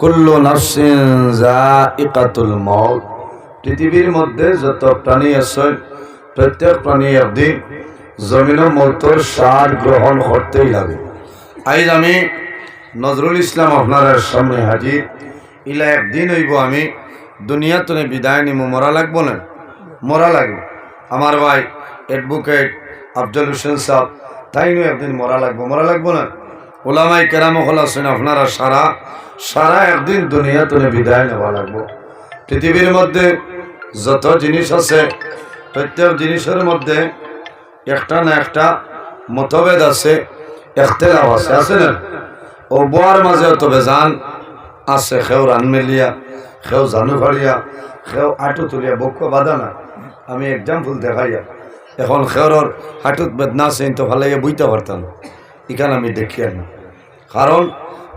কুল্লু নাফসিন জাইকাতুল মউত পৃথিবীর মধ্যে যত প্রাণী আছে, প্রত্যেক প্রাণী একদিন জমিনের মৌতর সার গ্রহণ করতেই লাগে। আজ আমি নজরুল ইসলাম আপনার সামনে হাজির। ইলা একদিন হইব আমি দুনিয়া তো বিদায় নিব মরা লাগবো না? মরা লাগবে। আমার ভাই অ্যাডভোকেট আফজল হোসেন সাহ তাইও একদিন মরা লাগবো। মরা লাগবো না? ওলামাই কেরাম হল আছেন আপনারা সারা সারা একদিন দুনিয়া তো বিদায় নেওয়া লাগবো। পৃথিবীর মধ্যে যত জিনিস আছে, প্রত্যেক জিনিসের মধ্যে একটা না একটা মতভেদ আছে, এখতেলাফ আছে আছে না? ও বোয়ার মাঝে তো বেজান আছে, খেউ রান মেলিয়া, খেউ জানু ফাড়িয়া, খেউ আটু তুলিয়া বক্ষ বাঁধা না। আমি এক্সাম্পল দেখাইয়া, এখন খেউরর হাঁটুত বেদনা আছে তো ভালো বুঝতে পারতাম এখানে আমি দেখি না কারণ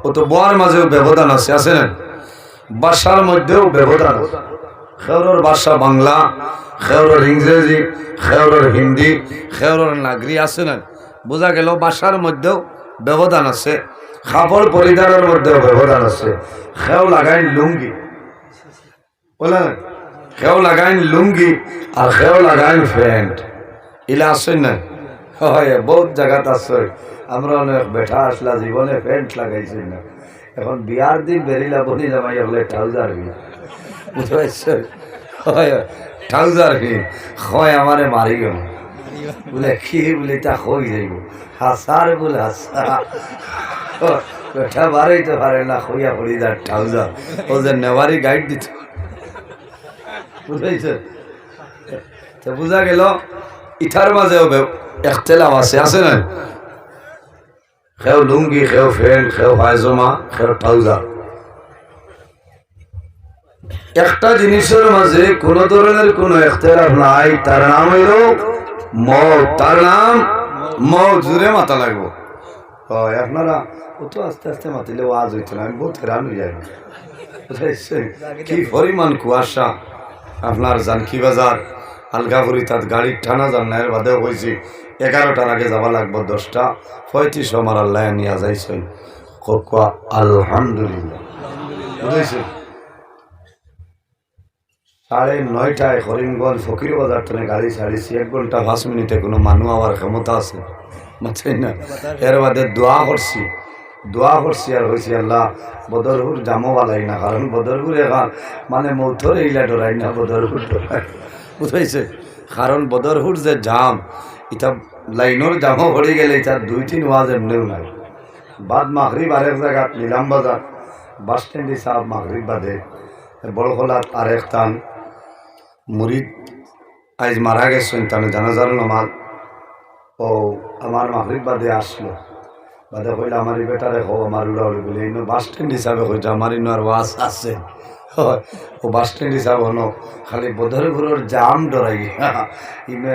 ও তো বোয়ার মাঝেও ব্যবধান আছে আছে না? বাসার মধ্যেও ব্যবধান আছে। খেউরর ভাষা বাংলা, খেউরর ইংরেজি, খেউরর হিন্দি, খেউরর নাগরি আছে না? বোঝা গেল বাসার মধ্যেও ব্যবধান আছে। কাপড় পরিধানের মধ্যেও ব্যবধান আছে। খেউ লাগাই লুঙ্গি। বলে না? খেউ লাগাইন লুঙ্গি আর খেউ লাগাইন প্যান্ট। ইলা আছে না? হয়, বহুত জায়গাত আছে। আমরা অনেক বেঠা আসলা, জীবনে প্যান্ট লাগাইছি না। এখন বিয়ার দিন বেরিলা বনি জামাই হলে ট্রাউজার বুঝতে হয় ট্রাউজার বি হয়, আমারে মারি গেল। বলে, কি বলে তা হই যাইব? হাসার বলে, হাসা। বেঠা বাড়াইতে পারে না, হইয়া পড়ি যার ট্রাউজার ও যে নেওয়ারি গাইড দিত। বুঝাইছে? তো বুঝা গেল ইথার মাঝেও একতেলাম আছে আছে না খেও লুঙ্গি খেও ফ্যান খেও পায়জমা খেও ট্রাউজার একটা জিনিসের মাঝে কোন ধরনের কোন একতেলাফ নাই, তার নাম হইল মত তার নাম মত জুড়ে মাথা লাগবো। হয় আপনারা, ও তো আস্তে আস্তে মাতিলে ওয়াজ হইতো আমি বহুত হেরান হয়ে যাই। কি পরিমাণ কুয়াশা। আপনার জানকি বাজার আলগাপুরি তাত গাড়ির টানা এর বাদেও কইছি এগারোটার আগে যাবা লাগবো দশটা। পঁয়ত্রিশ আমার আল্লাহ নিয়ে যাইছেন। কোয়া আলহামদুলিল্লাহ। বুঝেছেন? সাড়ে নয়টায় করিমগঞ্জ ফকির বাজার টনে গাড়ি ছাড়িছি। এক ঘণ্টা পাঁচ মিনিটে কোনো মানুষ আমার ক্ষমতা আছে। বুঝছেন না? এর বাদে দোয়া করছি। দোয়া করছি আর হয়েছি আল্লাহ বদরপুর জামো বালাই না কারণ বদরপুর এখন মানে মৌথর এইলা ডরাই না বদরপুর ডরাই। বুঝাইছে কারণ বদরপুর যে জাম এটা লাইনের জামও ভরে গেলে তার দুই, তিন ওয়াজ এমনিও নাই বাদ মাগরিব আরেক জায়গাত নিলাম বাজার বাস স্ট্যান্ড হিসাব মাগরিব বাদে। বড়খোলাত আরেক টান মুরিদ আজ মারা গেছেন তাহলে জানাজার নমাজ। ও আমার মাগরিব বাদে আসলো। বাদে কইলে আমার বেটারে হো আমার উড়াউড়ি বলে। ইনো বাস স্ট্যান্ড হিসাবে কইছে আমার ইনো আর ওয়াস আছে। বাস স্ট্যান্ড হিসাবে হনো খালি বদরপুরের জাম ডরাই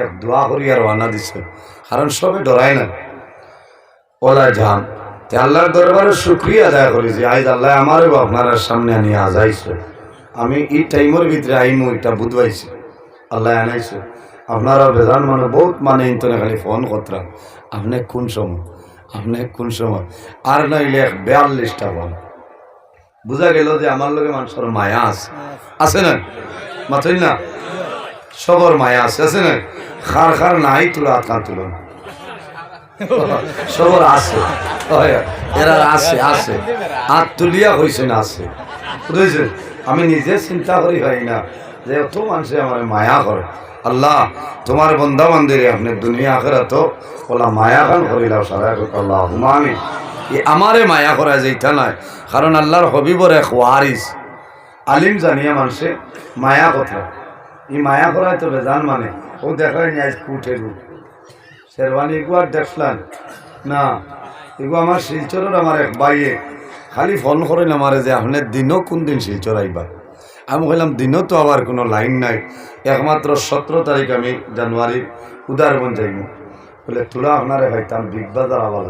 এক দোয়া করি আর আনা দিছে। কারণ সবে ডরাই না ওলা জাম তে আল্লাহর দরবারে শুক্রিয়া আদায় করি যে আজ আল্লাহ আমারও আপনার সামনে আনিয়ে আজাইছে। আমি এই টাইমের ভিতরে আইমু এটা বুধবাইছি আল্লাহ আনাইছে। আপনারা বেজান মানে বহুত মানে ইন্তনে খালি ফোন করতাম আপনি কোন সময়? আপনি কোন সময়? আর নইলে বিয়াল্লিশটা বল বুঝা গেল যে আমার লগে মানুষের মায়া আছে। আছে না? মাথই না? সবর মায়া আছে আছে না? খার খার নাই তুলো আতকা তুলো না। সবর আছে। এরা আছে আছে। হাত তুলিয়া হয়েছে না, আছে। বুঝেছে আমি নিজে চিন্তা করি হয় না, যে অত মানুষে আমার মায়া করে। আল্লাহ, তোমার বন্ধা বান্ধবী আপনি দুনিয়া আখেরা তো ওলা মায়া খান করিলাম সারা আল্লাহ। এই আমারে মায়া করা যেটা নয় কারণ আল্লাহর হবিবর এক ওয়ারিস। আলিম জানিয়া মানুষে মায়া কথা। এই মায়া করায় তো বেজান মানে। ও দেখায় নি আজ কুঠে রূপ। শেরওয়ানি এগুলো আর দেখলাম। না এগুলো আমার শিলচরের আমার এক বাইয়ে খালি ফোন করেন আমারে যে আপনার দিনও কোন দিন শিলচর আইবা? আমি কইলাম, দিনও তো আবার কোনো লাইন নাই। একমাত্র সতেরো তারিখ আমি জানুয়ারি উদারবন যাইব বলে, তোরা আপনারে ভাইতাম বিগ বাজার আবার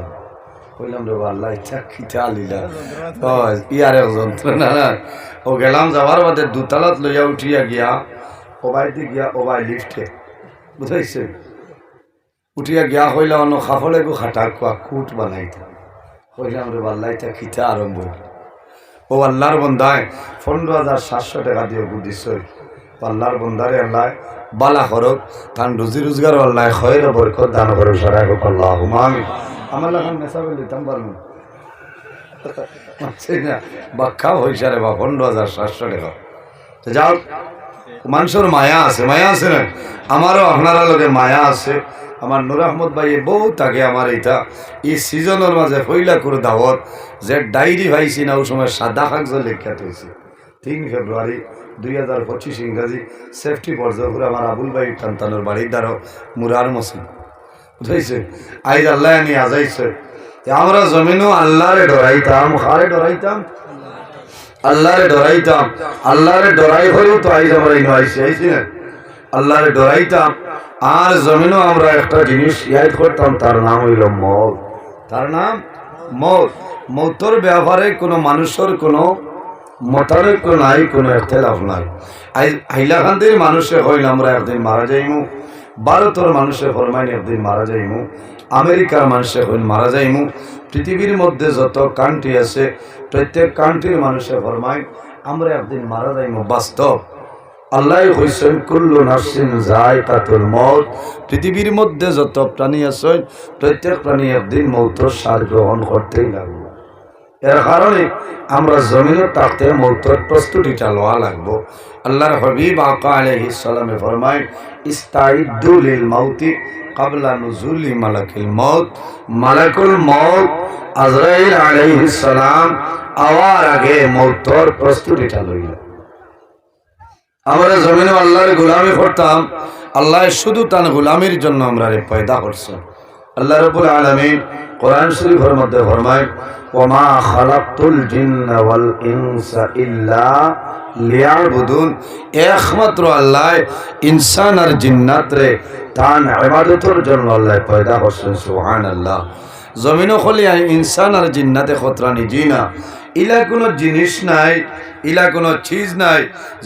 কইলাম রে আল্লাহ ইচ্ছা খিটা আলিলা যন্ত্রণা না ও গেলাম যাওয়ার বাদে দুতালাত লইয়া উঠিয়া গিয়া ওবাইতে গিয়া ওবাই লিফটে। বুঝাইছে? উঠিয়া গিয়া হইলা অন্য খাফলে গো খাটা কুয়া কুট বানাইতা। হইলাম রে আল্লাহ ইচ্ছা খিটা আরম্ভ ও আল্লাহর বন্ধায় পনেরো হাজার সাতশো টাকা দিয়ে বুদ্ধিস আল্লাহর বন্ধারে আল্লাহ, বালা করক কারণ রুজি রোজগার আল্লাহ, খয়ের বরকত দান করো সারা হোক আল্লাহ আমার লাগান দিতাম পারব না। বাক্কা হয়েছে রে বা, পনেরো হাজার, সাতশো টাকা। তো মানুষের মায়া আছে মায়া আছে না? আমারও আপনারা লোকে মায়া আছে। আমার নুর আহমদ ভাই বহুত আগে আমার এটা এই সিজনের মাঝে পইলা করে দাওয়াত, যে ডায়েরি ভাইছি না, ওই সময় সাদা কাগজ লেখাত হয়েছে তিন ফেব্রুয়ারি দুই হাজার পঁচিশ ইংরাজি সেফটি পর্যায়ে আমার আবুল ভাই টানতানোর বাড়ির দ্বারা মুরার মসিন আইজ আল্লাহ আনি আজাইছে। আমরা জমিনও আল্লাহরে ডরাইতাম হারে ডরাইতাম? আল্লাহরে ডরাইতাম। আল্লাহরে ডরাই হলেও তো আইজ আমরা এই আইসি না? আল্লাহরে ডরাইতাম। আর জমিনও আমরা একটা জিনিস ইয়াদ করতাম, তার নাম হইল মদ। তার নাম মদ। মৌতর ব্যবহারে কোনো মানুষের কোনো মতানৈক্য নাই, কোনো এখতলাফ নাই। হাইলাকান্দির মানুষে হইল, আমরা একদিন মারা যাইমু। ভারতের মানুষে ফরমাইন একদিন মারা যাইমু, আমেরিকার মানুষে হইল মারা যাইমু, পৃথিবীর মধ্যে যত কান্ট্রি আছে, প্রত্যেক কান্ট্রির মানুষে ফরমাইন, আমরা একদিন মারা যাইমু। বাস্তব, আল্লাহ হইসেন কুল্লু নাসিন যায় কাতুল মত পৃথিবীর মধ্যে যত প্রাণী আছে, প্রত্যেক প্রাণী একদিন মৌতর সার গ্রহণ করতেই লাগবে। এর কারণে আমরা জমিনে তাতে মৌতর প্রস্তুতিটা লওয়া লাগবো। আল্লাহর হবিব আকা আলাইহিস সালামে ফরমায় ইস্তাইদু লিল মাউতি কাবলা নুজুলি মালাকিল মউত। মালাকুল মউত আজরাইল আলাইহিস সালাম আওয়ার আগে মৌতর প্রস্তুতিটা লইল আমরা জমিনে আল্লাহর গোলামি করতাম, আল্লাহ শুধু তার গোলামির জন্য আমরা পয়দা করছে আল্লাহ রবুল আলমিন কোরআন শরীফের মধ্যে ফরমায়, ওমা খালাকুল জিন্না ওয়াল ইনসা ইল্লা লিয়াবুদুন। একমাত্র আল্লাহ ইনসান আর জিন্নাত রে তান ইবাদতের জন্য আল্লাহ পয়দা করছেন, সুবহানাল্লাহ। জমিনও খলিয়া ইনসান আর জিন্নাতে খতরানি জিনা ইলা কোনো জিনিস নাই, ইলা কোনো চিজ নাই,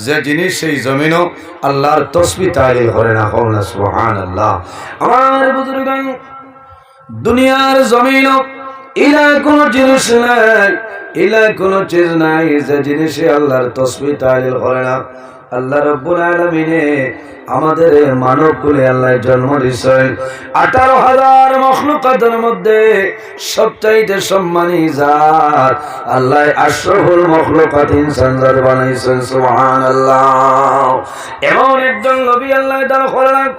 যে জিনিস সেই জমিনও আল্লাহর তসবি তালিল করে না হোক না সুহান আল্লাহ আমার বুজুর্গ দুনিয়ার জমিন ইলা কোনো জিনিস নাই, ইলা কোনো চিজ নাই, যে জিনিসে আল্লাহর তসবি তালিল করে না। আল্লাহ রব্বুল আলমিনে আমাদের মানব কুলে আল্লাহ জন্ম দিয়েছেন। আঠারো হাজার মখলুকাতের মধ্যে সবচাইতে সম্মানী যার আল্লাহ আশরফুল মখলুকাত ইনসান বানাইছেন সুবহান আল্লাহ এমন একজন নবী আল্লাহ দান করলেন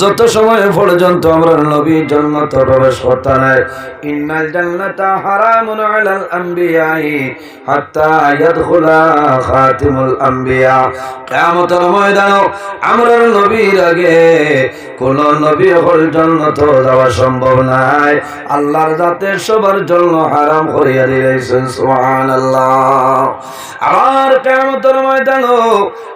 যত সময় পর্যন্ত আমরা নবী জন্নত প্রবেশ করতে নাই, ইন্নাল জান্নাতা হারামুন আলাল আম্বিয়াই হাত্তা ইয়াদখুলা খাতিমুল আম্বিয়া। কিয়ামতের ময়দানো আমরা নবীর আগে কোন নবী হল জন্নত যাওয়া সম্ভব নাই। আল্লাহর জাতে সবার জন্য হারাম করিয়া দিয়েছেন সোহান আল্লাহ আবার কিয়ামতের ময়দানো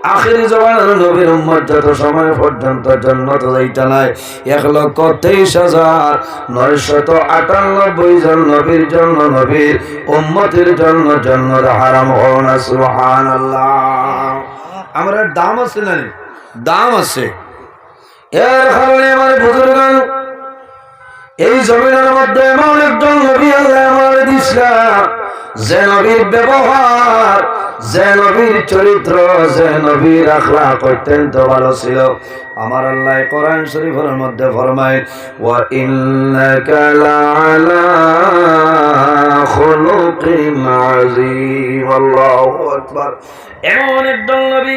আখির জবানের নবীর যত সময় পর্যন্ত জন্নত যাইতা নাই, এক লক্ষ তেইশ হাজার নয়শত আটানব্বই জন নবীর জন্য নবীর উম্মতের জন্য জন্য হারাম হওয়া সুহান আমরা দাম আছে না দাম আছে। এর কারণে আমার বুজুর্গ এই জমিনের মধ্যে এমন একজন নবী আল্লাহ আমার দিছিলাম যে নবীর ব্যবহার যে নবীর চরিত্র, যে নবীর আখলা অত্যন্ত ভালো ছিল। আমার আল্লাহ কোরআন শরীফের মধ্যে ফরমায়, ওয়া ইন্নাকা লাআলা খুলুকিন আযীম, আল্লাহু আকবার। এমন একজন নবী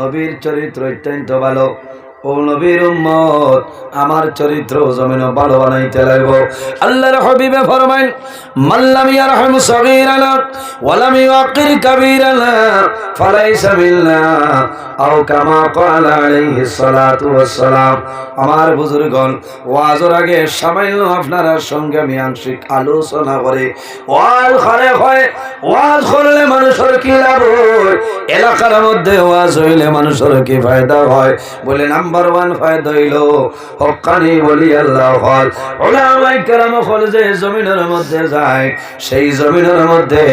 নবীর চরিত্র অত্যন্ত ভালো। আমার চরিত্র জমিন ভালো বানাইতে লাগব। আল্লাহর হাবিবে ফরমাইন মাল্লাম ইয়ারহাম সগীরানা ওয়ালাম ইউকির কাবীরানা ফালাইসা আও কামা ক্বালা আলাইহিস সালাতু ওয়াস সালাম আমার আগে সামান্য আপনার সঙ্গে আমি আংশিক আলোচনা করে ওয়াজ ঘরে হয় ওয়াজ করলে মানুষের কি লাভ এলাকার মধ্যে ওয়াজ হইলে মানুষের কি ফায়দা হয়? বলে নাম্বার ওয়ান ফায়দা হইল হকানি বলি আল্লাহ হল ওলামাই কেরাম হল যে জমিনের মধ্যে যায়, সেই জমিনের মধ্যে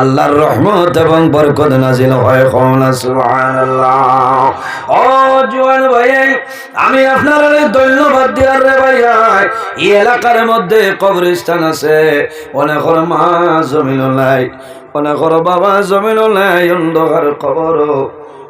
আল্লাহর রহমত এবং বরকত নাজিল হয় কওনা সুবহানাল্লাহ। ও জোয়ান ভাই আমি আপনার ধন্যবাদ দিয়ার রে ভাই এই এলাকার মধ্যে কবরস্থান আছে। অনেকর মা জমিন নাই অনেকর বাবা জমিন নাই, অন্ধকার খবর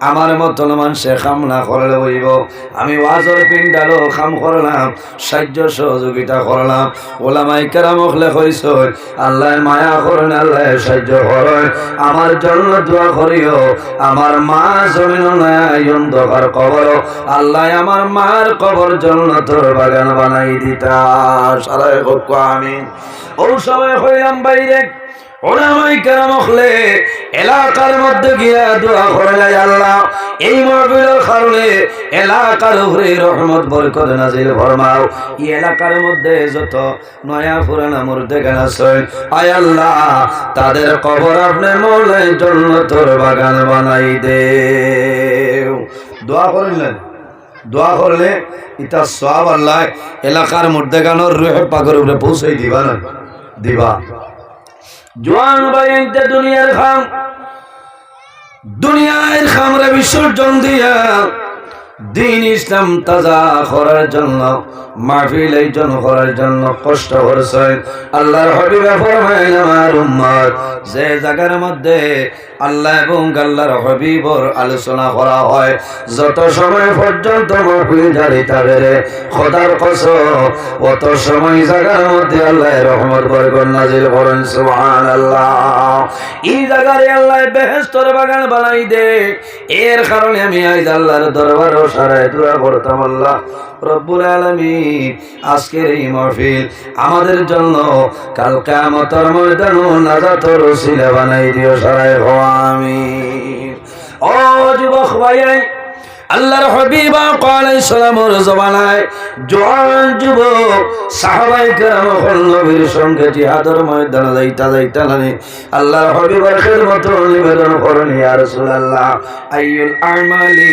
আমার মতন মানুষে খাম না করলে হইব। আমি ওয়াজর পিন্ডালো খাম করলাম, সাহায্য সহযোগিতা করলাম। ওলামাই কেরাম হলে কইস আল্লাহ মায়া করেন, আল্লাহ সাহায্য করেন। আমার জন্য দোয়া করিও, আমার মা জমিন অন্ধকার কবর আল্লাহ আমার মার কবর জন্য তোর বাগান বানাই দিতা। সারাই হোক আমি ও সময় হইলাম বাইরে। এলাকার মধ্যে গিয়া দোয়া করলে আল্লাহ। এই মহবিলের কারণে এলাকার উপরে রহমত বরকত নাজিল ফরমাও। এই এলাকার মধ্যে যত নয়া পুরানা মুর্দে গান আছে, আয় আল্লাহ, তাদের কবর আপনি মৌলাই জন্য তোর বাগান বানাই দে দোয়া করলেন? দোয়া করলে ইটা সব আল্লাহ, এলাকার মধ্যে গানোর রুহে পাগর উপরে পৌঁছাই দিবা না? দিবা। জোয়ান বাইনতে দুনিয়ার খাম। দুনিয়ার খামরে বিসর্জন দিয়া দিন ইসলাম তাজা করার জন্য মাহফিল এইজন করার জন্য কষ্ট করছেন। আল্লাহর হবিবে ফরমাইন আমার উম্মত, যে জায়গার মধ্যে আল্লাহ এবং আল্লাহর হবিবর আলোচনা করা হয়, যত সময় পর্যন্ত মাহফিল জারি থাকবে খোদার কসম, অত সময় জায়গার মধ্যে আল্লাহ রহমত বরকত নাজিল করেন, সুবহানাল্লাহ। এই জায়গারে আল্লাহ বেহেশতর বাগান বানাই দে। এর কারণে আমি আজ আল্লাহর দরবারও সারায় দোয়া করতাম, আল্লাহ রব্বুল আলামিন। আজকের এই মাহফিল আমাদের জন্য কাল কিয়ামতের ময়দানে নাজাতের ওসিলা বানাই দিও হওয়া আমিন। ও যুবক ভাই আল্লাহর হাবিবা আলাইহিস সালামের জমানায় জওয়ান যুবক সাহাবায়ে কেরাম হল নবীর সঙ্গে জিহাদের ময়দানে যাইতা যাইতা লাগে আল্লাহর হাবিবের খিদমত নিবেদন করেন ইয়া রাসূলুল্লাহ। আইয়ুল আমালি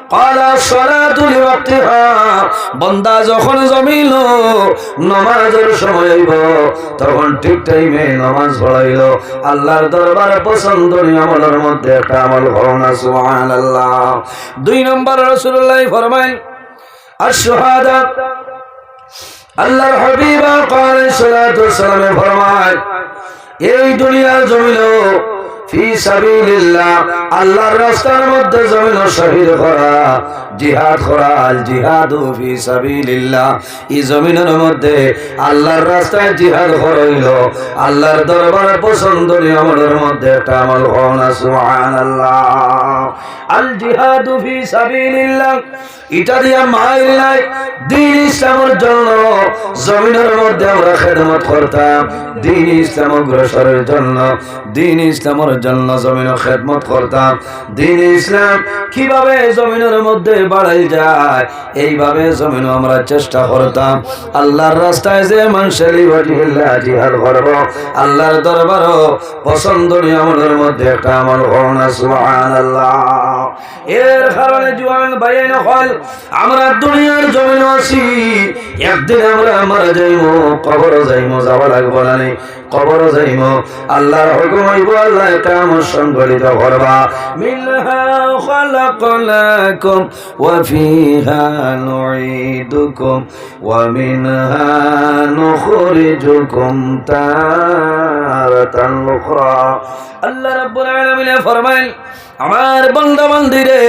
বন্দা যখন জমিল, নমাজের সময় হইব তখন ঠিক টাইমে নমাজ পড়াইল। আল্লাহর দরবারে পছন্দনীয় আমলের মধ্যে একটা আমল ভরনা সুবহানাল্লাহ। দুই নম্বর রাসূলুল্লাহ ফরমাইন আশ-শাহাদা, আল্লাহর হাবিব আলাইহিস সালাতু ফরমায়, এই ফি সাবিলিল্লাহ আল্লাহর রাস্তার মধ্যে জমিন শহীদ করা, জিহাদ করা জিহাদু এই জমিনের মধ্যে আল্লাহর রাস্তায় জিহাদ করাইল, আল্লাহর দরবারে পছন্দনীয় আমলের মধ্যে একটা আমল হওয়া সুবহানাল্লাহ। আল জিহাদু এটা দিয়া মাইল নাই, দিন ইসলামের জন্য জমিনের মধ্যে আমরা খেদমত করতাম। দিন ইসলাম অগ্রসরের জন্য, দিন ইসলামের জন্য জমিন খেদমত করতাম। দিন ইসলাম কীভাবে জমিনের মধ্যে বাড়াই যায়, এইভাবে জমিন আমরা চেষ্টা করতাম। আল্লাহর রাস্তায় যে মানুষের লিবাটি জিহাদ করব, আল্লাহর দরবারও পছন্দনীয় আমলের মধ্যে একটা আমল করোনা সুবহানাল্লাহ। এর কারণে জোয়ান বাইন হল আমরা দুনিয়ার জমিন আছি। একদিন আমরা মারা যাইমো, কবর যাইমো, যাওয়া লাগবো না নি। কবর যাইমো, আল্লাহর হুকুম হইব, আল্লাহ কাম সংগঠিত করবা। ওয়া ফিহা ওয়া মিনহা নুখরিজুকুম তারাতান উখরা। আল্লাহ রাব্বুল আলামিন ফরমায় আমার বন্ধা বান্দিরে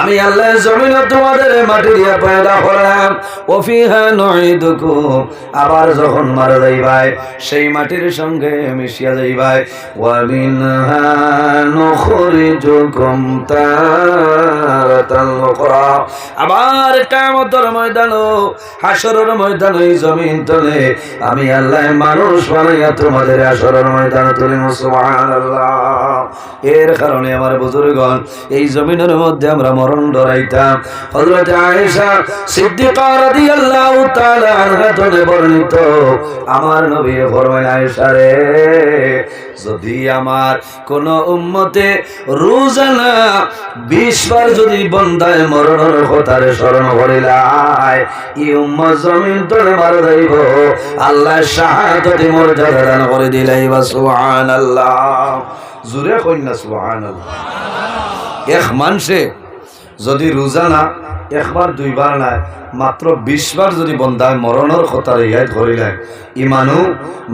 আমি আল্লাহ জমিন তোমাদের মাটি দিয়া পয়দা করলাম। ওফিহা নুঈদুকুম, আবার যখন মারা যাইবাই সেই মাটির সঙ্গে মিশিয়া যাইবাই ওয়া মিনহা নুখরিজুকুম তারাতান উখরা। আবার কিয়ামতের ময়দান হাসরের ময়দান এই জমিন তলে, আমি আল্লাহ মানুষ বানাইয়া তোমাদের হাসরের ময়দান তুলি সুবহানাল্লাহ। এর কারণে আমার বুজুর্গণ, এই জমিনের মধ্যে আমরা মরণ ডরাইতাম। হযরত আয়েশা সিদ্দিকা রাদিয়াল্লাহু তাআলা আনহা বর্ণিত, আমার নবী ফরমায় আয়েশা রে, যদি আমার কোন উম্মতে রোজানা বিশ বার যদি বন্দায় মরণের কথারে স্মরণ করিলাই ই উম্মত জমিন তোরে মার যাইব। আল্লাহ শাহাদতি মর্যাদা দান করে দিলাই, বা সুবহানাল্লাহ। জুরে কন্যা সুবহানাল্লাহ। এক মানুষে যদি রোজানা একবার, দুইবার নাই মাত্র বিশবার যদি বন্ধায় মরণের কথা রেহাই ধরিলেন ইমানু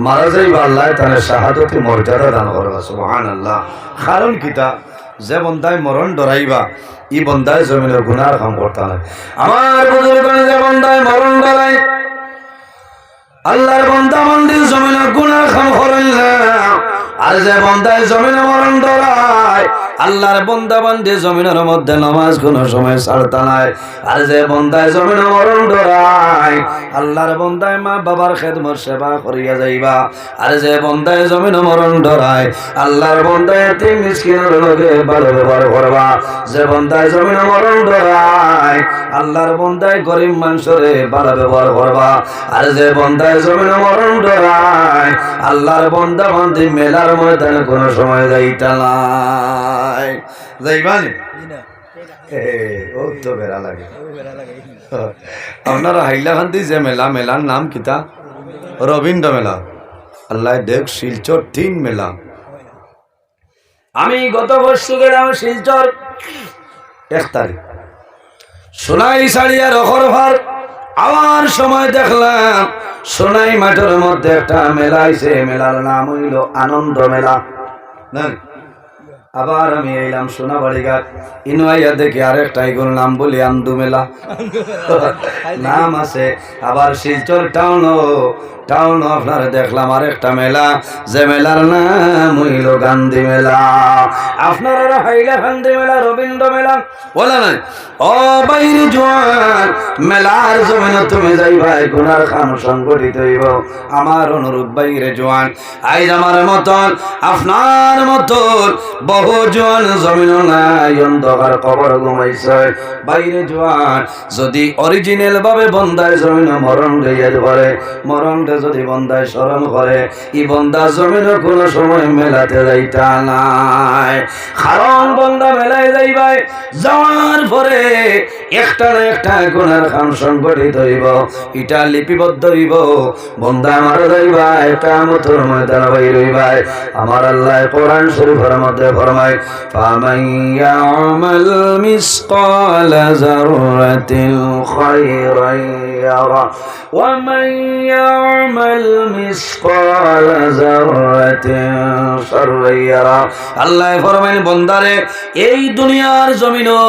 মারা যাইবা আল্লাহ, তাহলে শাহাদতি মর্যাদা দান করবা সুবহান আল্লাহ কারণ কিতা যে বন্ধায় মরণ ডরাইবা, ই বন্ধায় জমিনের গুনার কাম করতে নাই। আমার যে বন্ধায় মরণ ডরাই আল্লাহর বন্দা মন্দির জমিনের গুনার কাম করেন না। আর যে বন্দায় জমিনে মরণ ডরায় আল্লাহর বন্দা বান্ধে জমিনের মধ্যে নামাজ কোন সময় ছাড়তা নাই আর যে বন্দায় জমিনে মরণ ডরায়, আল্লাহর বন্দায় মা বাবার খেদমত সেবা করিয়া যাইবা। আর যে বন্দায় জমিনে মরণ ডরায়, আল্লাহর বন্দায় তিন মিসকিনের লগে ভালো ব্যবহার করবা। যে বন্দায় জমিনে মরণ ডরায়, আল্লাহর বন্দায় গরিব মানুষরে ভালো ব্যবহার করবা। আর যে বন্দায় জমিনে মরণ ডরায়, আল্লাহর বন্দা বান্ধি মেলার ময়দানে কোনো সময় যাইতা যাইবানি বেড়া লাগে। আপনারা হাইলাকান্দি যে মেলা মেলার নাম কিতা? রবীন্দ্র মেলা। আল্লাহ দেখ শিলচর তিন মেলা। আমি গত বছর গেলাম শিলচর। এক তারিখ। সোনাই শাড়িয়া রখর ভার। আবার সময় দেখলাম সোনাই মাঠের মধ্যে একটা মেলা মেলার নাম হইল আনন্দ মেলা। না আবার আমি এলাম সোনাবাড়ি ঘাট ইনুয়াইয়া দেখি আরেকটা এগুলো নাম বলি আন্দু মেলা। নাম আছে আবার শিলচর টাউন টাউন আপনার দেখলাম আরেকটা মেলা, যে মেলার নাম হইল গান্ধী মেলা। আপনারা হাইলা গান্ধী মেলা, রবীন্দ্র মেলা? বলে ও বাইরে জোয়ান, মেলার তুমি যাই ভাই, গুনার খান সংগঠিত হইব। আমার অনুরোধ বাইরে জোয়ান আইজ আমার মতন, আপনার মতন বহু জোয়ান জমিন নাই, অন্ধকার কবর ঘুমাইছে। বাইরে জোয়ান, যদি অরিজিনাল ভাবে বন্দায় জমিন মরণ লইয়ার করে মরণটা যদি বন্দায় স্মরণ করে, ই বন্দা জমিন কোন সময় মেলাতে যাইতা নাই। কারণ বন্দা মেলায় যাইবাই, যাওয়ার পরে একটা না একটা গুণার খান সংগঠিত হইব, ইটা লিপিবদ্ধ হইব। বন্দা মারা যাইবাই কামতর ময়দান বাইর হইবাই। আমার আল্লাহ কোরআন শরীফের মধ্যে ফরমায়, ফামান ইয়ামাল মিসকাল যাররাতিন খায়রান ওয়া মান ইয়ামাল মিসকাল যাররাতিন শাররান ইয়ারা আল্লাহ ফরমায় বন্দারে এই দুনিয়ার জমিনও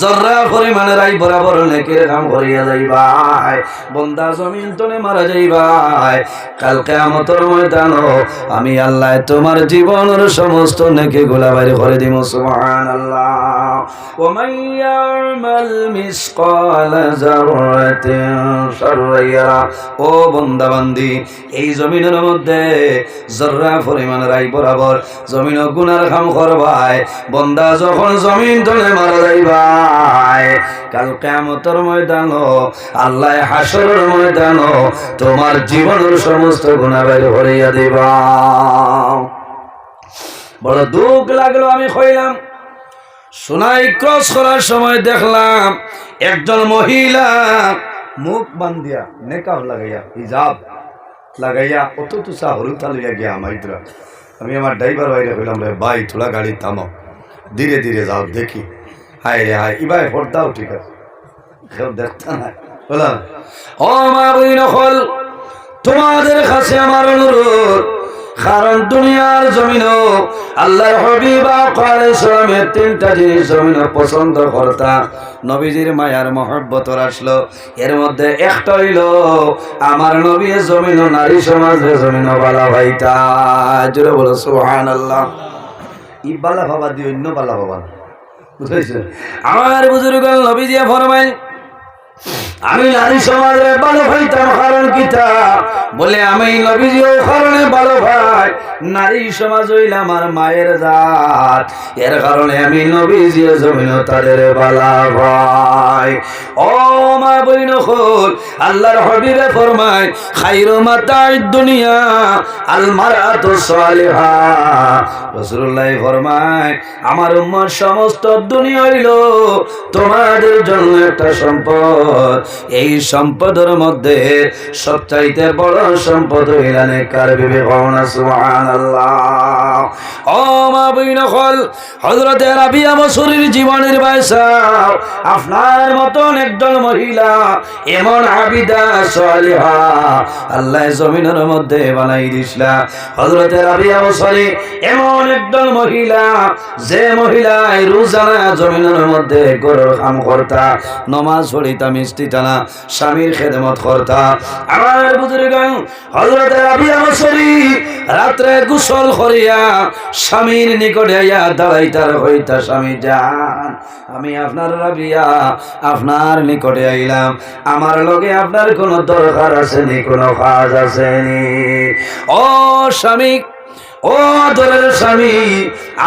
জর্রা পরিমাণে রাই বরাবর নেকের কাম করিয়া যাইবাই বন্দা জমিন তনে মারা যাইবাই কালকে আমতর ময়দান আমি আল্লাহ তোমার জীবনের সমস্ত নেকে গোলা বাইরে করে দিব সুবহান আল্লাহ ومن يعمل مثقال ذرة শাররাইয়া ও বান্দাবান্দি এই জমিনের মধ্যে জর্রা রাই বরাবর জমিন গুনার কাম করবাই বন্দা যখন জমিন মারা কাল কেমতর ময়দান আল্লাহ ময়দান তোমার জীবনের সমস্ত গুণা বের ভরিয়া দিবা। বড় দুঃখ লাগল আমি কইলাম সোনাই ক্রস করার সময় দেখলাম, একজন মহিলা মুখ বান্ধিয়া নেকাব লাগাইয়া হিজাব লাগাইয়া অত তুষা হরু লইয়া গিয়া মাইতরা। আমি আমার ড্রাইভার বাইরে কইলাম রে, ভাই, থোড়া গাড়ি থামো ধীরে ধীরে যাও, দেখি। হায় রে, হায় ইবাই দাও ঠিক আছে। কেউ দেখতে নাই। বললাম, ও আমার তোমাদের কাছে আমার অনুরোধ কারণ দুনিয়ার জমিন আল্লাহর হবিবা সালামের তিনটা জিনিস জমিন পছন্দ করতা। নবীজির মায়ার মহব্বত আসলো। এর মধ্যে একটা হইল, আমার নবী জমিন নারী সমাজে জমিন বালা ভাইতা। জোরে বলো সুহান আল্লাহ ই বালা বাবা দিয়ে অন্য বালা না। বুঝেছেন? আমার বুজুর্গ নবীজি ফরমাইল আমি নারী সমাজে ভালো ভাইতাম কারণ কিতা বলে, আমি নবীজিও কারণে ভালো ভাই, নারী সমাজ হইল আমার মায়ের জাত। এর কারণে আমি নবীজিও জমিন তাদের বালা ভাই। ও মা বইন হল আল্লাহর হবিবে ফরমায়, খাইরো মাতাই দুনিয়া, আল মারাতু সালিহা। রাসূলুল্লাহ ফরমায়, আমার উম্মত সমস্ত দুনিয়া হইল তোমাদের জন্য একটা সম্পদ। এই সম্পদের মধ্যে সবচাইতে বড় সম্পদ হইলানে কার বসরির জীবনের বয়সা আপনার মহিলা, এমন আবিদা আল্লাহ জমিনের মধ্যে বানাই দিছিলা। হযরতে রাবিয়া এমন একজন মহিলা, যে মহিলায় রোজানা জমিনের মধ্যে গরুর কাম নমাজ পড়িতা মিষ্টি টানা স্বামীর খেদমত করতা। আমার বুজুর্গ হযরতে রাবিয়া বসরি রাত্রে গোসল করিয়া স্বামীর নিকটে আইয়া দাঁড়াইতার হইতা স্বামী যান। আমি আপনার রাবিয়া, আপনার নিকটে আইলাম। আমার লগে আপনার কোনো দরকার আসেনি, কোনো কাজ আসেনি। ও স্বামী ও আদরের স্বামী,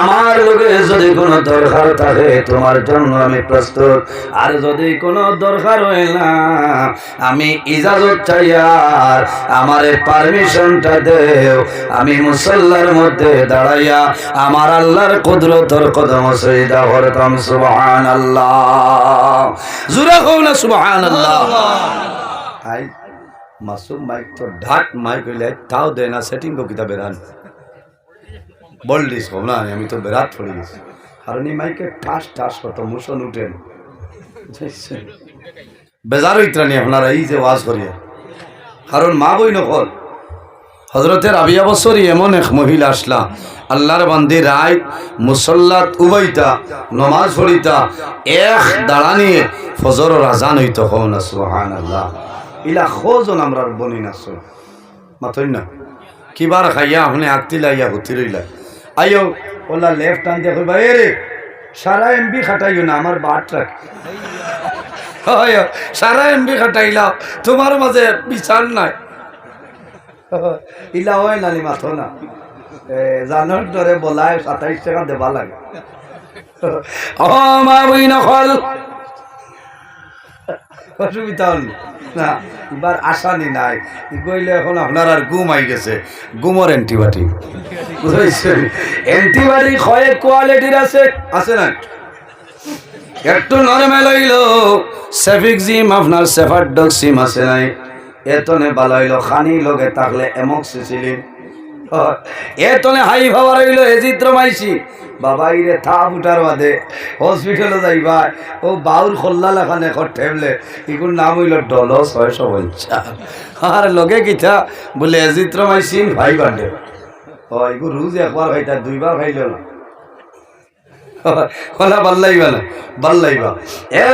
আমার লোকে যদি কোনো দরকার থাকে, তোমার জন্য আমি প্রস্তুত। আর যদি কোনো দরকার হয় না, আমি ইজাজত চাই আর আমার পারমিশনটা দেও। আমি মুসল্লার মধ্যে দাঁড়াইয়া আমার আল্লাহর কুদরতর কদম সইদা করতাম সুবহান আল্লাহ জুরা কও না সুবহান আল্লাহ মাসুম মাইক তো ঢাট মাইক হইলে তাও দেয় না সেটিং কো কিতা বেরান বললিস না, আমি তো বেরাত পড়ে গেছি। কারণ এই মাইকে ঠাস ঠাস কত মুসন উঠেন? বেজার হইত্রানি আপনারা, এই যে ওয়াজ করিয়া। কারণ মা বই নকল হজরতের আবিয়া বছরই এমন এক মহিলা আসলা, আল্লাহর বান্দি রায় মুসল্লাত উবাইতা, নমাজ পড়িতা, এক দাঁড়া নিয়ে ফজর রাজান হইত হও না সুহান আল্লাহ ইলা খোঁজন আমরা বনি না মাথই না। কিবার খাইয়া আপনি আত্মি লাইয়া হুতি রইলা। আইও ওলা লেফট দিয়ে কইবা এ রে, সারা এমবি খাটাইও না, আমার বাট রাখ সারা এমবি খাটাইলা তোমার মাঝে বিচার নাই। ইলা হয় নানি মাথো না। জানোর দরে বলায় সাতাইশ টাকা দেবা লাগে। ও মা বই নকল অসুবিধা হল না, এবার আসানি নাই। কইলে এখন আপনার আর গুম আই গেছে। গুমর অ্যান্টিবায়োটিক বুঝেছেন? অ্যান্টিবায়োটিক হয় কোয়ালিটির আছে। আছে না একটু নরমাল হইল। সেফিক জিম আপনার সেফারডক সিম আছে নাই। এতনে ভালো হইল। খানি লগে থাকলে এমক্সিসিলিন এতনে হাই ভাবার হইল এজিত্রমাইসি বাবা ইরে থা ফুটার বাদে। হসপিটালে যাইবা ও বাউর খোল্লা লেখানে এখন টেবলে এগুলোর নাম হইল ডল ছয়শো পঞ্চাশ। আর লগে কিতা? বলে এজিত্রমাইসিন ভাই বান্ধে ও এগুলো রোজ একবার খাইতা দুইবার খাইল না। কলা ভালো লাগবা না এ